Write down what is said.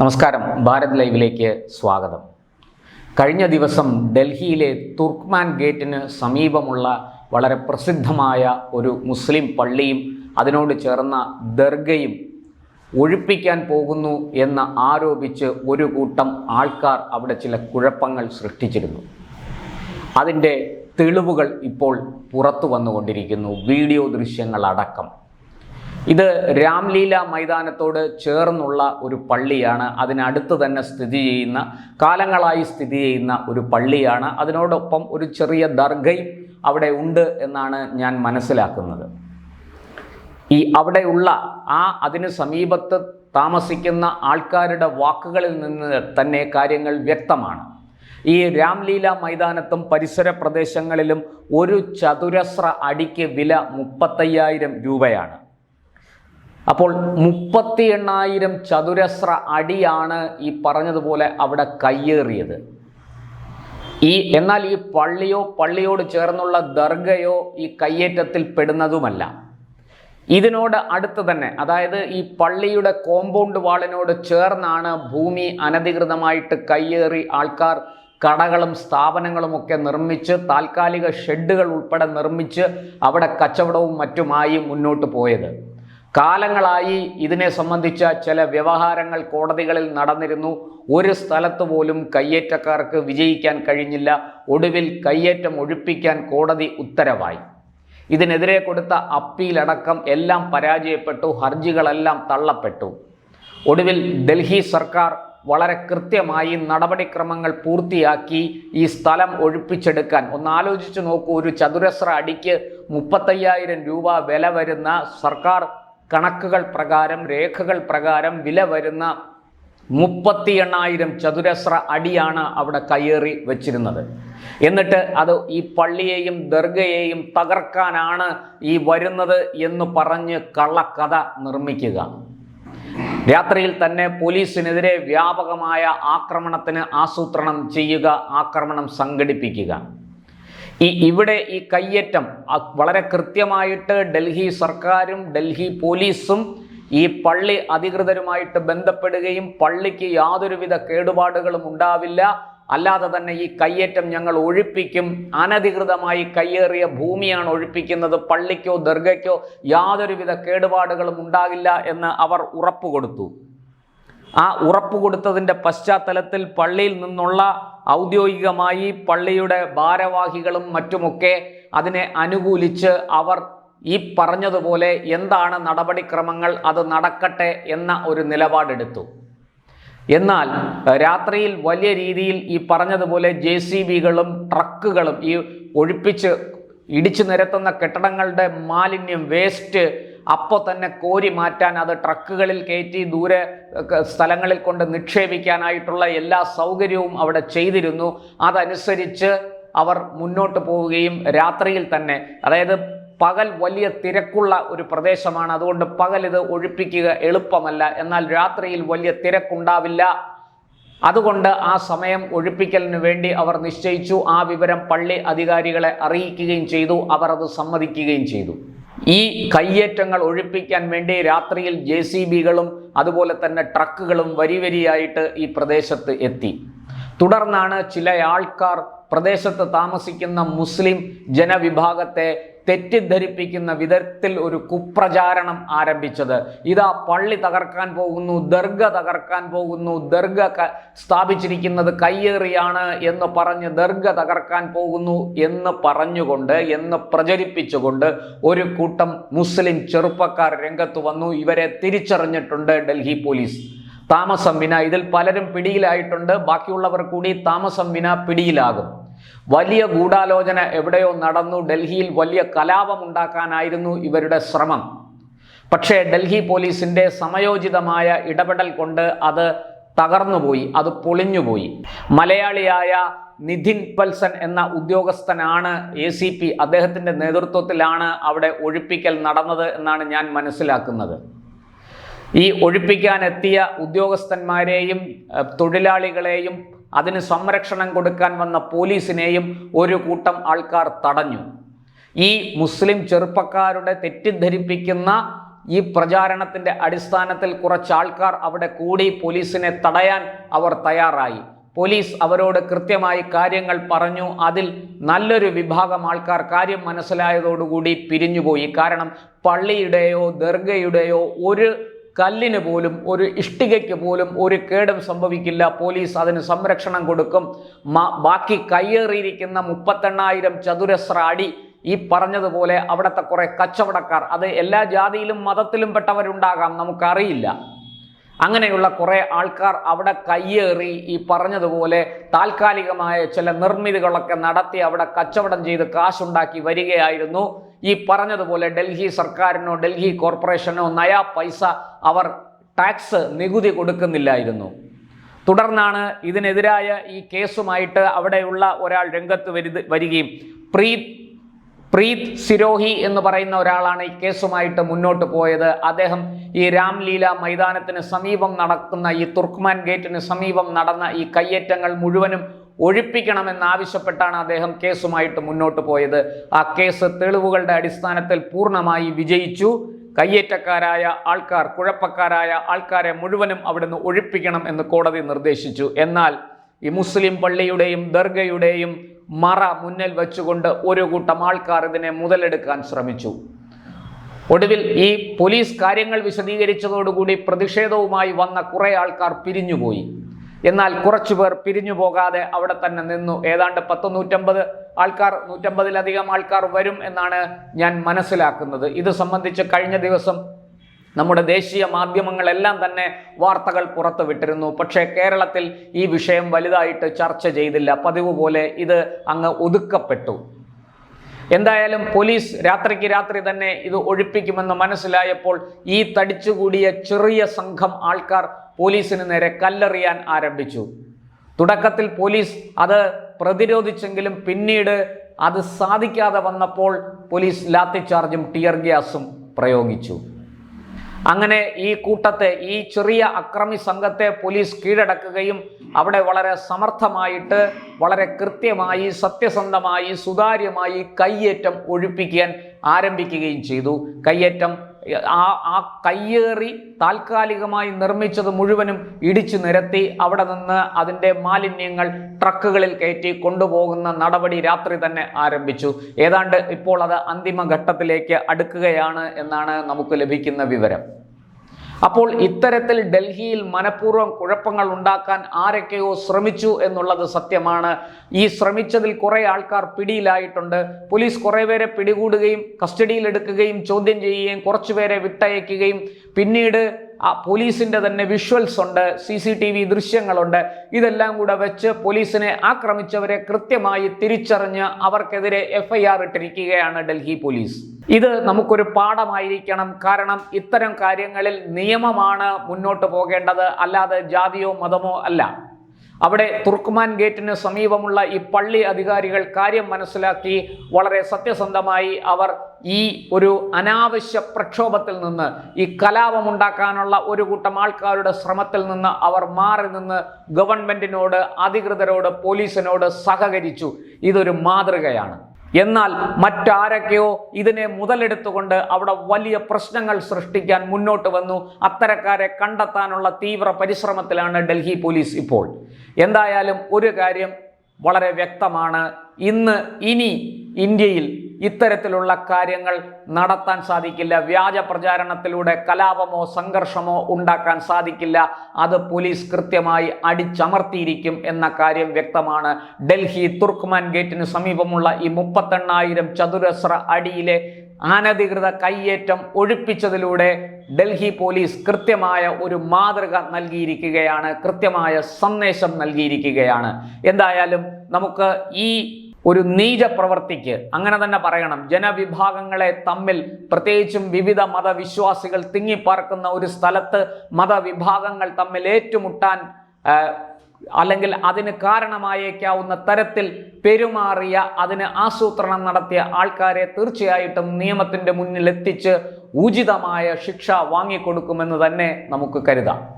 നമസ്കാരം. ഭാരത് ലൈവിലേക്ക് സ്വാഗതം. കഴിഞ്ഞ ദിവസം ഡൽഹിയിലെ തുർക്ക്മാൻ ഗേറ്റിന് സമീപമുള്ള വളരെ പ്രസിദ്ധമായ ഒരു മുസ്ലിം പള്ളിയും അതിനോട് ചേർന്ന ദർഗയും ഒഴിപ്പിക്കാൻ പോകുന്നു എന്ന് ആരോപിച്ച് ഒരു കൂട്ടം ആൾക്കാർ അവിടെ ചില കുഴപ്പങ്ങൾ സൃഷ്ടിച്ചിരുന്നു. അതിന്റെ തെളിവുകൾ ഇപ്പോൾ പുറത്തു വന്നുകൊണ്ടിരിക്കുന്നു. വീഡിയോ ദൃശ്യങ്ങളടക്കം. ഇത് രാംലീല മൈതാനത്തോട് ചേർന്നുള്ള ഒരു പള്ളിയാണ്. അതിനടുത്ത് തന്നെ സ്ഥിതി ചെയ്യുന്ന കാലങ്ങളായി സ്ഥിതി ചെയ്യുന്ന ഒരു പള്ളിയാണ്. അതിനോടൊപ്പം ഒരു ചെറിയ ദർഗയും അവിടെ ഉണ്ട് എന്നാണ് ഞാൻ മനസ്സിലാക്കുന്നത്. ഈ അവിടെയുള്ള ആ അതിന് സമീപത്ത് താമസിക്കുന്ന ആൾക്കാരുടെ വാക്കുകളിൽ നിന്ന് തന്നെ കാര്യങ്ങൾ വ്യക്തമാണ്. ഈ രാംലീല മൈതാനത്തും പരിസര പ്രദേശങ്ങളിലും ഒരു ചതുരശ്ര അടിക്ക് വില മുപ്പത്തയ്യായിരം രൂപയാണ്. അപ്പോൾ മുപ്പത്തി എണ്ണായിരം ചതുരശ്ര അടിയാണ് ഈ പറഞ്ഞതുപോലെ അവിടെ കയ്യേറിയത്. ഈ എന്നാൽ ഈ പള്ളിയോ പള്ളിയോട് ചേർന്നുള്ള ദർഗയോ ഈ കയ്യേറ്റത്തിൽ പെടുന്നതുമല്ല. ഇതിനോട് അടുത്ത് തന്നെ അതായത് ഈ പള്ളിയുടെ കോമ്പൗണ്ട് വാളിനോട് ചേർന്നാണ് ഭൂമി അനധികൃതമായിട്ട് കയ്യേറി ആൾക്കാർ കടകളും സ്ഥാപനങ്ങളും ഒക്കെ നിർമ്മിച്ച് താൽക്കാലിക ഷെഡുകൾ ഉൾപ്പെടെ നിർമ്മിച്ച് അവിടെ കച്ചവടവും മറ്റുമായി മുന്നോട്ട് പോയത്. കാലങ്ങളായി ഇതിനെ സംബന്ധിച്ച ചില വ്യവഹാരങ്ങൾ കോടതികളിൽ നടന്നിരുന്നു. ഒരു സ്ഥലത്ത് പോലും കയ്യേറ്റക്കാർക്ക് വിജയിക്കാൻ കഴിഞ്ഞില്ല. ഒടുവിൽ കയ്യേറ്റം ഒഴിപ്പിക്കാൻ കോടതി ഉത്തരവായി. ഇതിനെതിരെ കൊടുത്ത അപ്പീലടക്കം എല്ലാം പരാജയപ്പെട്ടു. ഹർജികളെല്ലാം തള്ളപ്പെട്ടു. ഒടുവിൽ ഡൽഹി സർക്കാർ വളരെ കൃത്യമായി നടപടിക്രമങ്ങൾ പൂർത്തിയാക്കി. ഈ സ്ഥലം ഒഴിപ്പിച്ചെടുക്കാൻ ഒന്ന് ആലോചിച്ച് നോക്കൂ. ഒരു ചതുരശ്ര അടിക്ക് മുപ്പത്തയ്യായിരം രൂപ വില വരുന്ന സർക്കാർ കണക്കുകൾ പ്രകാരം രേഖകൾ പ്രകാരം വില വരുന്ന മുപ്പത്തി എണ്ണായിരം ചതുരശ്ര അടിയാണ് അവിടെ കയ്യേറി വെച്ചിരുന്നത്. എന്നിട്ട് അത് ഈ പള്ളിയെയും ദർഗയെയും തകർക്കാനാണ് ഈ വരുന്നത് എന്ന് പറഞ്ഞ് കള്ളക്കഥ നിർമ്മിക്കുക. രാത്രിയിൽ തന്നെ പോലീസിനെതിരെ വ്യാപകമായ ആക്രമണത്തിന് ആസൂത്രണം ചെയ്യുക ആക്രമണം സംഘടിപ്പിക്കുക. ഈ ഇവിടെ ഈ കയ്യേറ്റം വളരെ കൃത്യമായിട്ട് ഡൽഹി സർക്കാരും ഡൽഹി പോലീസും ഈ പള്ളി അധികൃതരുമായിട്ട് ബന്ധപ്പെടുകയും പള്ളിക്ക് യാതൊരുവിധ കേടുപാടുകളും ഉണ്ടാവില്ല. അല്ലാതെ തന്നെ ഈ കയ്യേറ്റം ഞങ്ങൾ ഒഴിപ്പിക്കും. അനധികൃതമായി കയ്യേറിയ ഭൂമിയാണ് ഒഴിപ്പിക്കുന്നത്. പള്ളിക്കോ ദർഗയ്ക്കോ യാതൊരുവിധ കേടുപാടുകളും ഉണ്ടാകില്ല എന്ന് അവർ ഉറപ്പ് കൊടുത്തു ആ ഉറപ്പ് കൊടുത്തതിന്റെ പശ്ചാത്തലത്തിൽ പള്ളിയിൽ നിന്നുള്ള ഔദ്യോഗികമായി പള്ളിയുടെ ഭാരവാഹികളും മറ്റുമൊക്കെ അതിനെ അനുകൂലിച്ച് അവർ ഈ പറഞ്ഞതുപോലെ എന്താണ് നടപടിക്രമങ്ങൾ അത് നടക്കട്ടെ എന്ന ഒരു നിലപാടെടുത്തു. എന്നാൽ രാത്രിയിൽ വലിയ രീതിയിൽ ഈ പറഞ്ഞതുപോലെ ജെ സി ബികളും ട്രക്കുകളും ഈ ഒഴിപ്പിച്ച് ഇടിച്ചു നിരത്തുന്ന കെട്ടിടങ്ങളുടെ മാലിന്യം വേസ്റ്റ് അപ്പോൾ തന്നെ കോരി മാറ്റാൻ അത് ട്രക്കുകളിൽ കയറ്റി ദൂരെ സ്ഥലങ്ങളിൽ കൊണ്ട് നിക്ഷേപിക്കാനായിട്ടുള്ള എല്ലാ സൗകര്യവും അവിടെ ചെയ്തിരുന്നു. അതനുസരിച്ച് അവർ മുന്നോട്ട് പോവുകയും രാത്രിയിൽ തന്നെ അതായത് പകൽ വലിയ തിരക്കുള്ള ഒരു പ്രദേശമാണ്. അതുകൊണ്ട് പകൽ ഇത് ഒഴിപ്പിക്കുക എളുപ്പമല്ല. എന്നാൽ രാത്രിയിൽ വലിയ തിരക്കുണ്ടാവില്ല. അതുകൊണ്ട് ആ സമയം ഒഴിപ്പിക്കലിന് വേണ്ടി അവർ നിശ്ചയിച്ചു. ആ വിവരം പള്ളി അധികാരികളെ അറിയിക്കുകയും ചെയ്തു. അവർ അത് സമ്മതിക്കുകയും ചെയ്തു. ഈ കയ്യേറ്റങ്ങൾ ഒഴിപ്പിക്കാൻ വേണ്ടി രാത്രിയിൽ ജെ സി ബികളും അതുപോലെ തന്നെ ട്രക്കുകളും വരി വരിയായിട്ട് ഈ പ്രദേശത്ത് എത്തി. തുടർന്നാണ് ചില ആൾക്കാർ പ്രദേശത്ത് താമസിക്കുന്ന മുസ്ലിം ജനവിഭാഗത്തെ തെറ്റിദ്ധരിപ്പിക്കുന്ന വിധത്തിൽ ഒരു കുപ്രചാരണം ആരംഭിച്ചത്. ഇതാ പള്ളി തകർക്കാൻ പോകുന്നു ദർഗ തകർക്കാൻ പോകുന്നു ദർഗ സ്ഥാപിച്ചിരിക്കുന്നത് കയ്യേറിയാണ് എന്ന് പറഞ്ഞ് ദർഗ തകർക്കാൻ പോകുന്നു എന്ന് പറഞ്ഞുകൊണ്ട് എന്ന് പ്രചരിപ്പിച്ചുകൊണ്ട് ഒരു കൂട്ടം മുസ്ലിം ചെറുപ്പക്കാർ രംഗത്ത് വന്നു. ഇവരെ തിരിച്ചറിഞ്ഞിട്ടുണ്ട് ഡൽഹി പോലീസ്. താമസം വിന ഇതിൽ പലരും പിടിയിലായിട്ടുണ്ട്. ബാക്കിയുള്ളവർ കൂടി താമസം വിന പിടിയിലാകും. വലിയ ഗൂഢാലോചന എവിടെയോ നടന്നു. ഡൽഹിയിൽ വലിയ കലാപം ഉണ്ടാക്കാനായിരുന്നു ഇവരുടെ ശ്രമം. പക്ഷേ ഡൽഹി പോലീസിന്റെ സമയോചിതമായ ഇടപെടൽ കൊണ്ട് അത് തകർന്നുപോയി അത് പൊളിഞ്ഞുപോയി. മലയാളിയായ നിധിൻ പൽസൻ എന്ന ഉദ്യോഗസ്ഥനാണ് എ സി പി അദ്ദേഹത്തിന്റെ നേതൃത്വത്തിലാണ് അവിടെ ഒഴിപ്പിക്കൽ നടന്നത് എന്നാണ് ഞാൻ മനസ്സിലാക്കുന്നത്. ഈ ഒഴിപ്പിക്കാനെത്തിയ ഉദ്യോഗസ്ഥന്മാരെയും തൊഴിലാളികളെയും അതിന് സംരക്ഷണം കൊടുക്കാൻ വന്ന പോലീസിനെയും ഒരു കൂട്ടം ആൾക്കാർ തടഞ്ഞു. ഈ മുസ്ലിം ചെറുപ്പക്കാരുടെ തെറ്റിദ്ധരിപ്പിക്കുന്ന ഈ പ്രചാരണത്തിന്റെ അടിസ്ഥാനത്തിൽ കുറച്ച് ആൾക്കാർ അവിടെ കൂടി പോലീസിനെ തടയാൻ അവർ തയ്യാറായി. പോലീസ് അവരോട് കൃത്യമായി കാര്യങ്ങൾ പറഞ്ഞു. അതിൽ നല്ലൊരു വിഭാഗം ആൾക്കാർ കാര്യം മനസ്സിലായതോടുകൂടി പിരിഞ്ഞുപോയി. കാരണം പള്ളിയുടെയോ ദർഗയുടെയോ ഒരു കല്ലിന് പോലും ഒരു ഇഷ്ടികയ്ക്ക് പോലും ഒരു കേടും സംഭവിക്കില്ല. പോലീസ് അതിന് സംരക്ഷണം കൊടുക്കും. ബാക്കി കയ്യേറിയിരിക്കുന്ന മുപ്പത്തെണ്ണായിരം ചതുരശ്ര അടി ഈ പറഞ്ഞതുപോലെ അവിടുത്തെ കുറെ കച്ചവടക്കാർ അത് എല്ലാ ജാതിയിലും മതത്തിലും പെട്ടവരുണ്ടാകാം നമുക്കറിയില്ല. അങ്ങനെയുള്ള കുറേ ആൾക്കാർ അവിടെ കയ്യേറി ഈ പറഞ്ഞതുപോലെ താൽക്കാലികമായ ചില നിർമ്മിതികളൊക്കെ നടത്തി അവിടെ കച്ചവടം ചെയ്ത് കാശുണ്ടാക്കി വരികയായിരുന്നു. ഈ പറഞ്ഞതുപോലെ ഡൽഹി സർക്കാരിനോ ഡൽഹി കോർപ്പറേഷനോ നയാ പൈസ അവർ ടാക്സ് നികുതി കൊടുക്കുന്നില്ലായിരുന്നു. തുടർന്നാണ് ഇതിനെതിരായ ഈ കേസുമായിട്ട് അവിടെയുള്ള ഒരാൾ രംഗത്ത് വരുത് വരികയും പ്രീത് പ്രീത് സിരോഹി എന്ന് പറയുന്ന ഒരാളാണ് ഈ കേസുമായിട്ട് മുന്നോട്ട് പോയത്. അദ്ദേഹം ഈ രാംലീല മൈതാനത്തിന് സമീപം നടക്കുന്ന ഈ തുർക്ക്മാൻ ഗേറ്റിന് സമീപം നടന്ന ഈ കയ്യേറ്റങ്ങൾ മുഴുവനും ഒഴിപ്പിക്കണമെന്നാവശ്യപ്പെട്ടാണ് അദ്ദേഹം കേസുമായിട്ട് മുന്നോട്ട് പോയത്. ആ കേസ് തെളിവുകളുടെ അടിസ്ഥാനത്തിൽ പൂർണമായി വിജയിച്ചു. കയ്യേറ്റക്കാരായ ആൾക്കാർ കുഴപ്പക്കാരായ ആൾക്കാരെ മുഴുവനും അവിടുന്ന് ഒഴിപ്പിക്കണം എന്ന് കോടതി നിർദ്ദേശിച്ചു. എന്നാൽ ഈ മുസ്ലിം പള്ളിയുടെയും ദർഗയുടെയും മറ മുന്നിൽ വെച്ചുകൊണ്ട് ഒരു കൂട്ടം ആൾക്കാർ ഇതിനെ മുതലെടുക്കാൻ ശ്രമിച്ചു. ഒടുവിൽ ഈ പോലീസ് കാര്യങ്ങൾ വിശദീകരിച്ചതോടുകൂടി പ്രതിഷേധവുമായി വന്ന കുറേ ആൾക്കാർ പിരിഞ്ഞുപോയി. എന്നാൽ കുറച്ചു കുറച്ചുപേർ പിരിഞ്ഞു പോകാതെ അവിടെ തന്നെ നിന്നു. ഏതാണ്ട് പത്ത് നൂറ്റമ്പത് ആൾക്കാർ നൂറ്റമ്പതിലധികം ആൾക്കാർ വരും എന്നാണ് ഞാൻ മനസ്സിലാക്കുന്നത്. ഇത് സംബന്ധിച്ച് കഴിഞ്ഞ ദിവസം നമ്മുടെ ദേശീയ മാധ്യമങ്ങളെല്ലാം തന്നെ വാർത്തകൾ പുറത്തു വിട്ടിരുന്നു പക്ഷേ കേരളത്തിൽ ഈ വിഷയം വലുതായിട്ട് ചർച്ച ചെയ്തില്ല. പതിവ് പോലെ ഇത് അങ്ങ് ഒതുക്കപ്പെട്ടു. എന്തായാലും പോലീസ് രാത്രിക്ക് രാത്രി തന്നെ ഇത് ഒഴിപ്പിക്കുമെന്ന് മനസ്സിലായപ്പോൾ ഈ തടിച്ചുകൂടിയ ചെറിയ സംഘം ആൾക്കാർ പോലീസിന് നേരെ കല്ലെറിയാൻ ആരംഭിച്ചു. തുടക്കത്തിൽ പോലീസ് അത് പ്രതിരോധിച്ചെങ്കിലും പിന്നീട് അത് സാധിക്കാതെ വന്നപ്പോൾ പോലീസ് ലാത്തിച്ചാർജും ടിയർ ഗ്യാസും പ്രയോഗിച്ചു. അങ്ങനെ ഈ കൂട്ടത്തെ ഈ ചെറിയ അക്രമി സംഘത്തെ പോലീസ് കീഴടക്കുകയും അവിടെ വളരെ സമർത്ഥമായിട്ട് വളരെ കൃത്യമായി സത്യസന്ധമായി സുതാര്യമായി കയ്യേറ്റം ഒഴിപ്പിക്കാൻ ആരംഭിക്കുകയും ചെയ്തു. കയ്യേറ്റം ആ ആ കയ്യേറി താൽക്കാലികമായി നിർമ്മിച്ചത് മുഴുവനും ഇടിച്ചു നിരത്തി അവിടെ നിന്ന് അതിന്റെ മാലിന്യങ്ങൾ ട്രക്കുകളിൽ കയറ്റി കൊണ്ടുപോകുന്ന നടപടി രാത്രി തന്നെ ആരംഭിച്ചു. ഏതാണ്ട് ഇപ്പോൾ അത് അന്തിമ ഘട്ടത്തിലേക്ക് അടുക്കുകയാണ് എന്നാണ് നമുക്ക് ലഭിക്കുന്ന വിവരം. അപ്പോൾ ഇത്തരത്തിൽ ഡൽഹിയിൽ മനഃപൂർവം കുഴപ്പങ്ങൾ ഉണ്ടാക്കാൻ ആരൊക്കെയോ ശ്രമിച്ചു എന്നുള്ളത് സത്യമാണ്. ഈ ശ്രമിച്ചതിൽ കുറേ ആൾക്കാർ പിടിയിലായിട്ടുണ്ട്. പോലീസ് കുറേ പേരെ പിടികൂടുകയും കസ്റ്റഡിയിലെടുക്കുകയും ചോദ്യം ചെയ്യുകയും കുറച്ചുപേരെ വിട്ടയക്കുകയും പിന്നീട് ആ പോലീസിന്റെ തന്നെ വിഷ്വൽസ് ഉണ്ട് സി സി ടി വി ദൃശ്യങ്ങളുണ്ട്. ഇതെല്ലാം കൂടെ വെച്ച് പോലീസിനെ ആക്രമിച്ചവരെ കൃത്യമായി തിരിച്ചറിഞ്ഞ് അവർക്കെതിരെ എഫ്ഐആർ ഇട്ടിരിക്കുകയാണ് ഡൽഹി പോലീസ്. ഇത് നമുക്കൊരു പാഠമായിരിക്കണം. കാരണം ഇത്തരം കാര്യങ്ങളിൽ നിയമമാണ് മുന്നോട്ട് പോകേണ്ടത്. അല്ലാതെ ജാതിയോ മതമോ അല്ല. അവിടെ തുർക്കുമാൻ ഗേറ്റിന് സമീപമുള്ള ഈ പള്ളി അധികാരികൾ കാര്യം മനസ്സിലാക്കി വളരെ സത്യസന്ധമായി അവർ ഈ ഒരു അനാവശ്യ പ്രക്ഷോഭത്തിൽ നിന്ന് ഈ കലാപമുണ്ടാക്കാനുള്ള ഒരു കൂട്ടം ആൾക്കാരുടെ ശ്രമത്തിൽ നിന്ന് അവർ മാറി നിന്ന് ഗവൺമെന്റിനോട് അധികൃതരോട് പോലീസിനോട് സഹകരിച്ചു. ഇതൊരു മാതൃകയാണ്. എന്നാൽ മറ്റാരൊക്കെയോ ഇതിനെ മുതലെടുത്തുകൊണ്ട് അവിടെ വലിയ പ്രശ്നങ്ങൾ സൃഷ്ടിക്കാൻ മുന്നോട്ട് വന്നു. അത്തരക്കാരെ കണ്ടെത്താനുള്ള തീവ്ര പരിശ്രമത്തിലാണ് ഡൽഹി പോലീസ് ഇപ്പോൾ. എന്തായാലും ഒരു കാര്യം വളരെ വ്യക്തമാണ്. ഇന്ന് ഇനി ഇന്ത്യയിൽ ഇത്തരത്തിലുള്ള കാര്യങ്ങൾ നടത്താൻ സാധിക്കില്ല. വ്യാജ പ്രചാരണത്തിലൂടെ കലാപമോ സംഘർഷമോ ഉണ്ടാക്കാൻ സാധിക്കില്ല. അത് പോലീസ് കൃത്യമായി അടിച്ചമർത്തിയിരിക്കും എന്ന കാര്യം വ്യക്തമാണ്. ഡൽഹി തുർക്ക്മാൻ ഗേറ്റിന് സമീപമുള്ള ഈ മുപ്പത്തെണ്ണായിരം ചതുരശ്ര അടിയിലെ അനധികൃത കയ്യേറ്റം ഒഴിപ്പിച്ചതിലൂടെ ഡൽഹി പോലീസ് കൃത്യമായ ഒരു മാതൃക നൽകിയിരിക്കുകയാണ്. കൃത്യമായ സന്ദേശം നൽകിയിരിക്കുകയാണ്. എന്തായാലും നമുക്ക് ഈ ഒരു നീച പ്രവൃത്തിക്ക് അങ്ങനെ തന്നെ പറയണം. ജനവിഭാഗങ്ങളെ തമ്മിൽ പ്രത്യേകിച്ചും വിവിധ മതവിശ്വാസികൾ തിങ്ങിപ്പാർക്കുന്ന ഒരു സ്ഥലത്ത് മതവിഭാഗങ്ങൾ തമ്മിൽ ഏറ്റുമുട്ടാൻ അല്ലെങ്കിൽ അതിന് കാരണമായേക്കാവുന്ന തരത്തിൽ പെരുമാറിയ അതിന് ആസൂത്രണം നടത്തിയ ആൾക്കാരെ തീർച്ചയായിട്ടും നിയമത്തിന്റെ മുന്നിലെത്തിച്ച് ഉചിതമായ ശിക്ഷ വാങ്ങിക്കൊടുക്കുമെന്ന് തന്നെ നമുക്ക് കരുതാം.